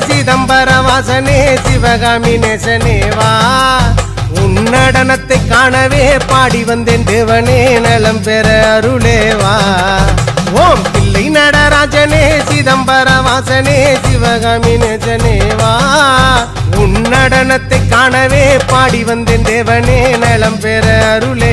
சிதம்பர வாசனே சிவகாமி நேசனேவா உன் நடனத்தை காணவே பாடி வந்தேன் தேவனே நலம் பெற அருளேவா ஓம் பிள்ளை நடராஜனே சிதம்பர வாசனே சிவகாமி நேசனேவா உன் நடனத்தை காணவே பாடி வந்தேன் தேவனே நலம் பெற அருளே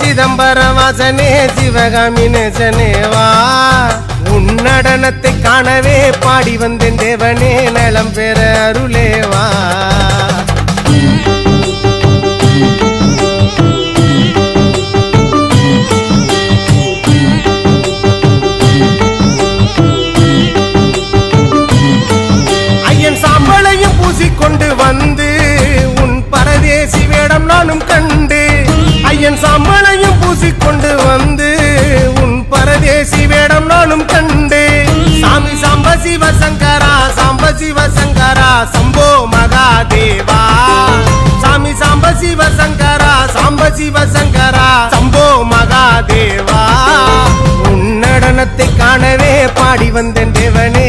சிதம்பரம் வாசனே சிவகாமி நேசனே உன் நடனத்தை காணவே பாடி வந்தேன் தேவனே நலம் பெற அருளேவா என் சாம்பலையும் பூசிக்கொண்டு வந்து உன் பரதேசி வேடம் நானும் கண்டு சாமி சாம்ப சிவ சங்கரா சாம்ப சிவ சங்கரா சம்போ மகாதேவா. சாமி சாம்ப சிவ சங்கரா சாம்ப சிவ சங்கரா சம்போ மகாதேவா. உன் நடனத்தை காணவே பாடி வந்தேன் தேவனே